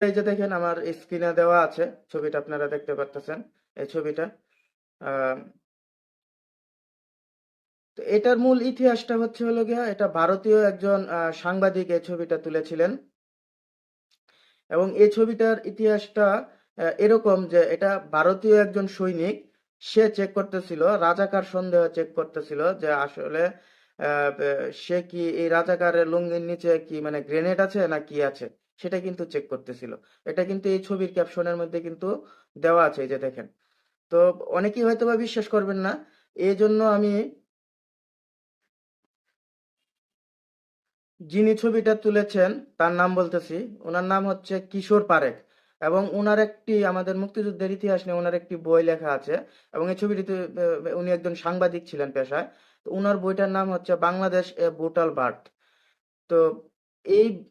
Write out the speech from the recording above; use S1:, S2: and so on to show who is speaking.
S1: এই যে দেখেন আমার স্ক্রিনে দেওয়া আছে, ছবিটা আপনারা দেখতে পারতেছেন, এই ছবিটা। তো এটার মূল ইতিহাসটা হচ্ছে হলো গিয়া, এটা ভারতীয় একজন সাংবাদিক এই ছবিটা তুলেছিলেন। এবং এই ছবিটার ইতিহাসটা এরকম যে এটা ভারতীয় একজন সৈনিক, সে চেক করতেছিল, রাজাকার সন্দেহ চেক করতেছিল যে আসলে সে কি এই রাজাকারের লুঙ্গির নিচে কি মানে গ্রেনেড আছে না কি আছে? সেটা কিন্তু চেক করতেছিল। এটা কিন্তু এই ছবির ক্যাপশনের মধ্যে কিন্তু দেওয়া আছে এই যে দেখেন। তো অনেকেই হয়তো বা বিশ্বাস করবেন না এই জন্য আমি যিনি ছবিটা তুলেছেন, তার নাম বলতেছি, ওনার নাম হচ্ছে কিশোর পারেখ এবং ওনার একটি, আমাদের মুক্তিযুদ্ধের ইতিহাস নিয়ে ওনার একটি বই লেখা আছে এবং এই ছবিটিতে উনি একজন সাংবাদিক ছিলেন পেশায়। তো ওনার বইটার নাম হচ্ছে বাংলাদেশ এ ব্রুটাল বার্থ। তো এই